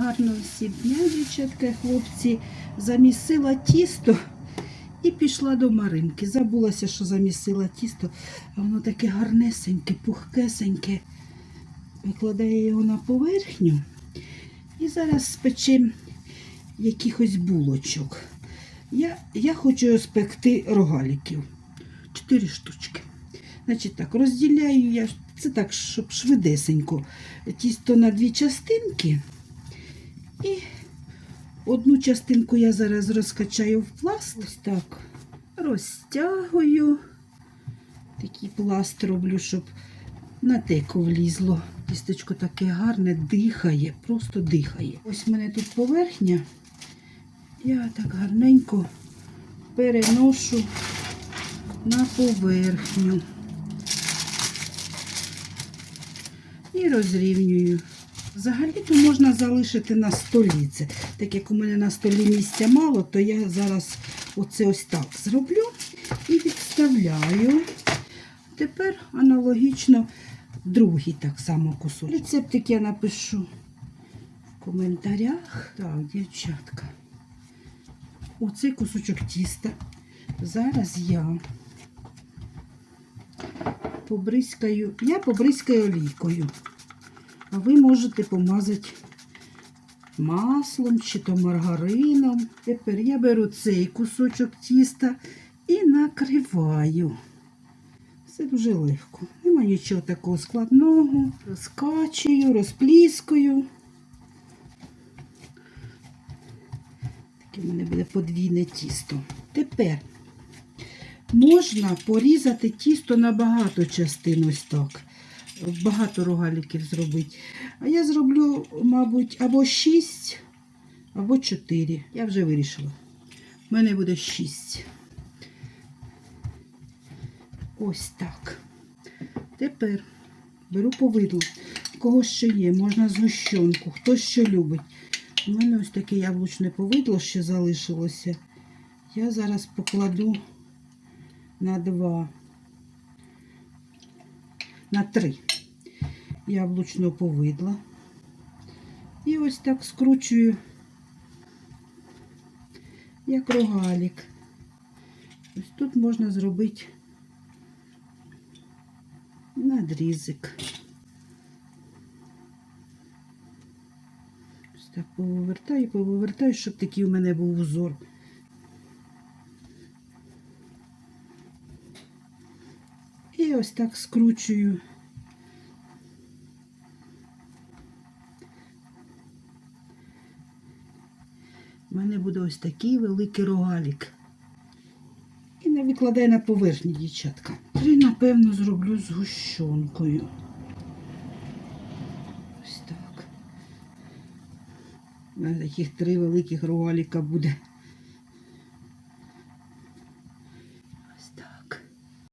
Гарно всім дня, дівчатка, хлопці. Замісила тісто і пішла до Маринки. Забулася, що замісила тісто, а воно таке гарнесеньке, пухкесеньке. Викладаю його на поверхню. І зараз спечемо якихось булочок. Я, я хочу спекти рогаліків. Чотири штучки. Значить так, розділяю я, це так, щоб швидесенько. Тісто на дві частинки. І одну частинку я зараз розкачаю в пласт. Ось так. Розтягую. Такий пласт роблю, щоб на деко влізло. Тістечко таке гарне, дихає, просто дихає. Ось в мене тут поверхня. Я так гарненько переношу на поверхню. І розрівнюю. Взагалі-то можна залишити на столі це. Так як у мене на столі місця мало, то я зараз оце ось так зроблю і відставляю. Тепер аналогічно другий так само кусок. Рецептик я напишу в коментарях. Так, дівчатка. Оцей кусочок тіста. Зараз я побризкаю, я побризкаю олійкою. А ви можете помазати маслом чи то маргарином. Тепер я беру цей кусочок тіста і накриваю. Все дуже легко. Нема нічого такого складного. Розкачую, розпліскую. Таке в мене буде подвійне тісто. Тепер можна порізати тісто на багато частин ось так. Багато рогаліків зробити. А я зроблю, мабуть, або 6, або 4. Я вже вирішила. У мене буде 6. Ось так. Тепер беру повидло. Кого ще є, можна згущенку, хто що любить. У мене ось таке яблучне повидло ще залишилося. Я зараз покладу на два, на три яблучного повидла. І ось так скручую, як рогалік. Ось тут можна зробити надрізик. Ось так повертаю, повертаю, щоб такий у мене був узор. І ось так скручую. Мене буде ось такий великий рогалік. І не викладай на поверхні, дівчатка. Три, напевно, зроблю з гущонкою. Ось так. У мене таких три великих рогаліка буде.